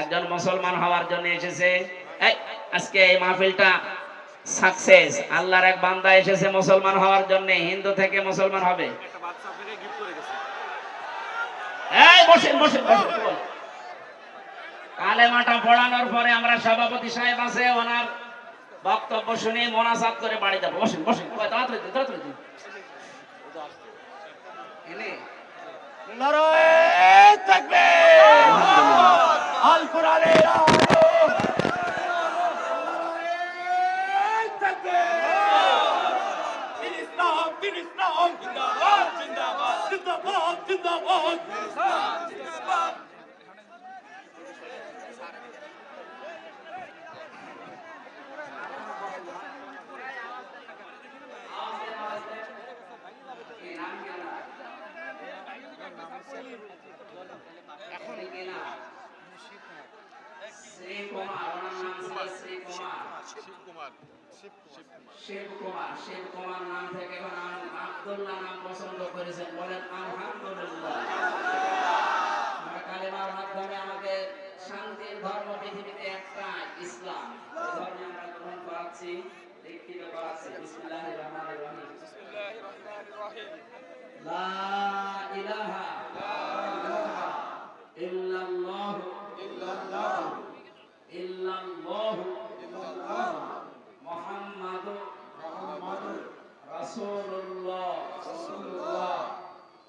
একজন মুসলমান হওয়ার জন্য এসেছে। এই আজকে এই মাহফিলটা সাকসেস আল্লাহর এক বান্দা এসেছে মুসলমান হওয়ার জন্য হিন্দু থেকে মুসলমান হবে। এই বসেন বসেন বসেন। কালেমাটা পড়ানোর পরে আমরা সভাপতি সাহেব আছে ওনার বক্তব্য শুনে মোনাজাত করে বাড়ি যাব। বসেন বসেন তাড়াতাড়ি তাড়াতাড়ি দিন। এনে, শ্রী কুমার, নাম ছিল শ্রী কুমার। শিব কুমার শিব কুমার নাম থেকে আব্দুল্লাহ নাম পছন্দ করেছেন। বলেন আলহামদুলিল্লাহ। কালেমার মাধ্যমে আমাদের শান্তির ধর্ম পৃথিবীতে একটা ইসলাম। ধর্মে আমরা গ্রহণ করাচ্ছি। দীক্ষিত করাচ্ছি বিসমিল্লাহির রহমানির রহিম। লা ইলাহা ইল্লাল্লাহু ইল্লাল্লাহু মুহাম্মাদুর রাসূলুল্লাহ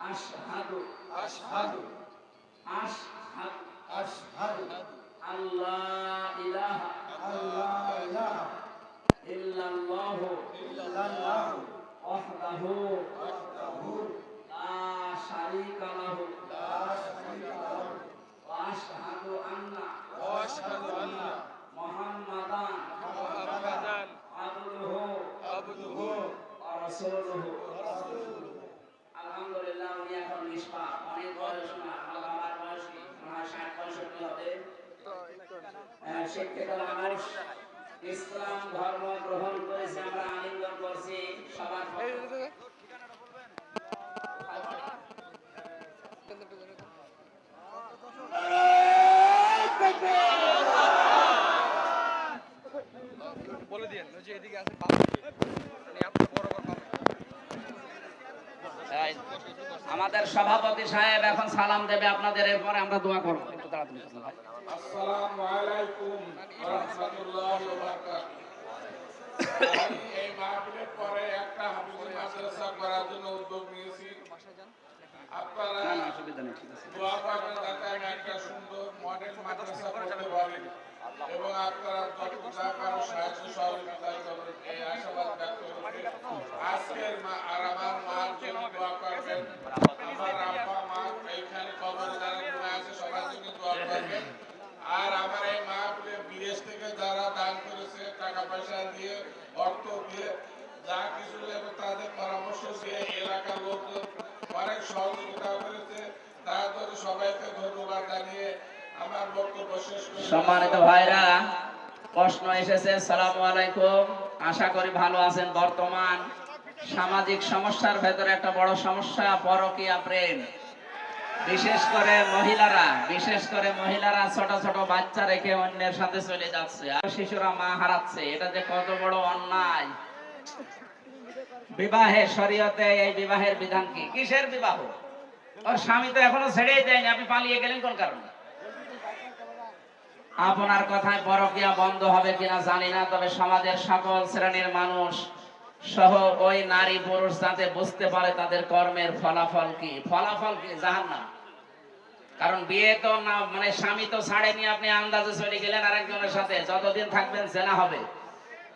আশহাদু আশহাদু আশহাদু আশহাদু আল্লাহ ইলাহা আল্লাহ ইলাহা ইল্লাল্লাহু ইল্লাল্লাহু ওয়াহদাহু শিক্ষিত মানুষ ইসলাম ধর্ম গ্রহণ করেছে আমরা আলিঙ্গন করছি সবার আমাদের সভাপতি সাহেব এখন সালাম দেবে, আপনাদের এরপরে আমরা দোয়া করব। একটু তাড়াতাড়ি করুন ভাই। আসসালামু আলাইকুম ওয়া রাহমাতুল্লাহি ওয়া বারাকাতুহু এই মাহফিলের পরে একটা হাফিজি মাদ্রাসা করার জন্য উদ্যোগ নিয়েছি আপনারা না না অসুবিধা নেই ঠিক আছে দোয়া করবেন যাতে একটা সুন্দর মডেল মাদ্রাসা করতে পারি এবং আপনারা যত যা পারো সাহায্য সহযোগিতা করবেন এই আশাবাদ ব্যক্ত করে আজকের মা আর আমার মার জন্য দোয়া করবেন আমার আব্বা মা এইখানে কবরে যারা ঘুরে আছে সবার জন্য দোয়া করবেন আর আমার এই মাহফিলে বিদেশ থেকে যারা দান করেছে টাকা পয়সা দিয়ে, অর্থ দিয়ে যা কিছু লেগে তাদের পরামর্শ দিয়ে এলাকার লোকজন অনেক সহযোগিতা করেছে। তাদের সবাইকে ধন্যবাদ জানিয়ে আমার বক্তব্য শেষ। সম্মানিত ভাইরা, প্রশ্ন এসেছে, সালাম আলাইকুম। আশা করি ভালো আছেন। বর্তমান সামাজিক সমস্যার ভেতরে একটা বড় সমস্যা, পরকীয়া প্রেম। বিশেষ করে মহিলারা, বিশেষ করে মহিলারা ছোট ছোট বাচ্চা রেখে অন্যের সাথে চলে যাচ্ছে। আর শিশুরা মা হারাচ্ছে, এটা যে কত বড় অন্যায়। বিবাহে, শরীয়তে এই বিবাহের বিধান কি? কিসের বিবাহ? ওর স্বামী তো এখনও ছেড়েই দেয়নি, আপনি পালিয়ে গেলেন কোন কারণে? আপনার কথায় পরকিয়া বন্ধ হবে কিনা জানি না, তবে সমাজের সকল শ্রেণির মানুষ সহ ওই নারী পুরুষ যাতে বুঝতে পারে তাদের কর্মের ফলাফল কি? ফলাফল কি? জাহান না কারণ বিয়ে তো না মানে স্বামী তো ছাড়েনি, আপনি আন্দাজে চলে গেলেন আরেকজনের সাথে। যতদিন থাকবেন জেনা হবে।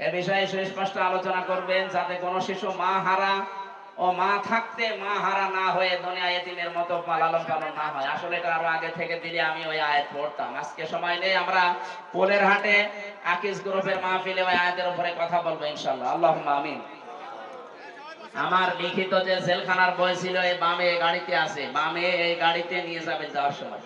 এ বিষয়ে সুস্পষ্ট আলোচনা করবেন, যাতে কোনো শিশু মা হারা ও মা থাকতে মা হারা না হয়ে দুনিয়া এতিমের মতো লালন পালন না হয়। আসলে এটা আরও আগে থেকে দিলে আমি ওই আয়াত পড়তাম। আজকে সময় নেই, আমরা পোলের হাটে আকিস গ্রুপের মাহফিলে ওই আয়াতের উপরে কথা বলব ইনশাল্লাহ আল্লাহ আমিন। আমার লিখিত যে জেলখানার বই ছিল এই বামে এই গাড়িতে আছে বামে এই গাড়িতে নিয়ে যাবে যাওয়ার সময়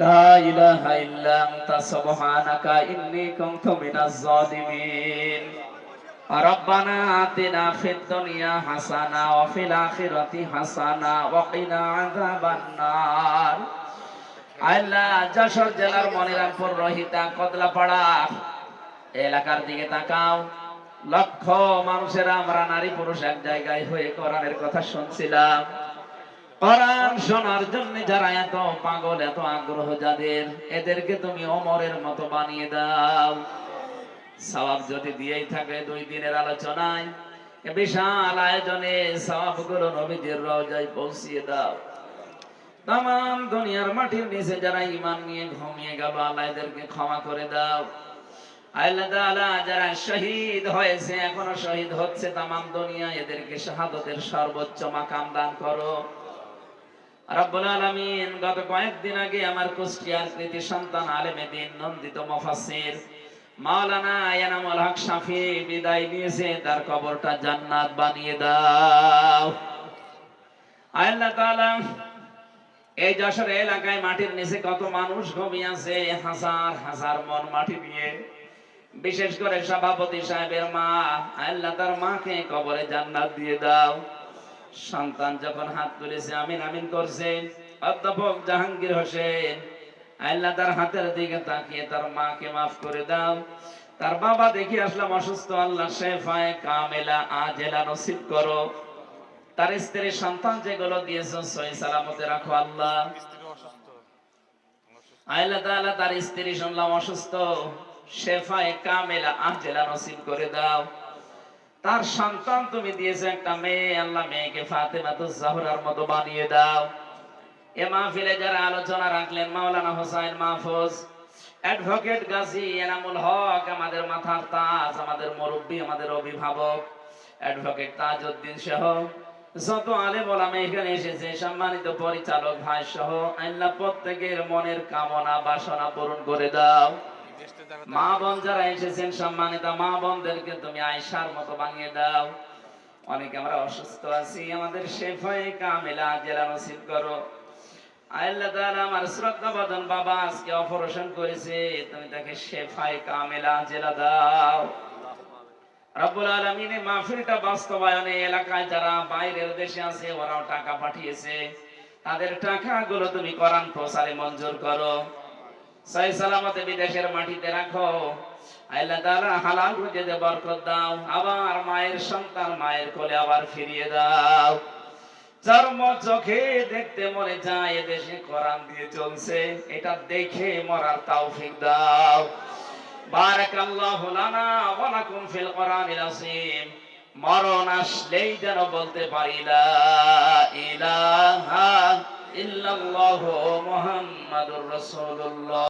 লা ইলাহা ইল্লা আনতা সুবহানাকা ইন্নী কুনতু মিনাজ জালিমিন ربنا آتنا في الدنيا حسنة وفي الآخرة حسنة وقنا عذاب النار আল্লাহ যশোর জেলার মনিরামপুর রহিতা কদলাপাড়া এলাকার দিকে তাকাও লক্ষ মানুষের আমরা নারী পুরুষ এক জায়গায় হয়ে কোরআনের কথা শুনছিলাম। কোরআন শোনার জন্য যারা এত পাগল, এত আগ্রহ যাদের, এদেরকে তুমি অমরের মতো বানিয়ে দাও। সওয়াব যদি দিয়েই থাকে দুই দিনের আলোচনায় বিশাল আয়োজনে সওয়াবগুলো নবীদের রওজায় পৌঁছিয়ে দাও। তাম দুনিয়ার মাটির নিচে যারা ইমান নিয়ে ঘুমিয়ে গেল, আল্লাহ ক্ষমা করে দাও। তার কবরটা জান্নাত বানিয়ে দাও। এই যশোর এলাকায় মাটির নিচে কত মানুষ ঘুমিয়ে আছে, হাজার হাজার মন মাটি দিয়ে। বিশেষ করে সভাপতি সাহেবের মা আল্লাহ তার মাকে কবরে জান্নাত দিয়ে দাও। সন্তান যখন হাত তুলেছে আমিন আমিন করছে। অধ্যাপক জাহাঙ্গীর হোসেন আল্লাহ তার হাতের দিকে তাকিয়ে তার মাকে মাফ করে দাও। তার বাবা দেখি আসলাম অসুস্থ আল্লাহ শেফায় কামেলা আজেলা নসিব করো। তার স্ত্রী সন্তান যেগুলো দিয়েছ সই সালামতে রাখো আল্লাহ। আল্লাহ তার স্ত্রী শুনলাম অসুস্থ। শেফায় কামেলা আজেলা নসিব করে দাও। তার সন্তান তুমি দিয়েছ একটা মেয়ে, আল্লাহ মেয়েকে ফাতেমাতুজ জাহরার মতো বানিয়ে দাও। এ মাহফিলে যারা আলোচনা রাখলেন, মাওলানা হোসাইন মাহফুজ, অ্যাডভোকেট গাজী এনামুল হক, আমাদের মাথার তাজ, আমাদের মুরব্বী, আমাদের অভিভাবক, অ্যাডভোকেট তাজউদ্দিন সহ যত আলেম ওলামা এখানে এসেছে, সম্মানিত পরিচালক ভাই সহ আল্লাহ প্রত্যেকের মনের কামনা বাসনা পূরণ করে দাও। মা বোন যারা এসেছেন সম্মানিত মা বোনদেরকে তুমি আয়সার মতো বানিয়ে দাও। অনেকে আমরা অসুস্থ আছি আমাদের শেফায়ে কামেলা জেলা নসিব করো। আল্লাহ তাআলা আমার শ্রদ্ধা বদন বাবা আজকে অপারেশন করেছে তুমি তাকে শেফায়ে কামেলা জেলা দাও। রব্বুল আলামিনের মাহফিলটা বাস্তবায়নে এলাকায় যারা বাইরের দেশে আছে ওরাও টাকা পাঠিয়েছে। তাদের টাকাগুলো তুমি কোরআন প্রচারে মঞ্জুর করো। সহি সালামতে বিদেশের মাটিতে রাখো। আল্লাহ তাআলা হালাল রুজিতে বরকত দাও। আবার মায়ের সন্তান মায়ের কোলে আবার ফিরিয়ে দাও। চোখে দেখতে মনে যায় এদেশে কোরআন দিয়ে চলছে। এটা দেখে মরার তৌফিক দাও। বারাকাল্লাহু লানা ওয়া লাকুম ফিল কোরআনিল আযীম। মরণ আসলেই যেন বলতে পারি, লা ইলাহা ইল্লাল্লাহু মুহাম্মাদুর রাসূলুল্লাহ।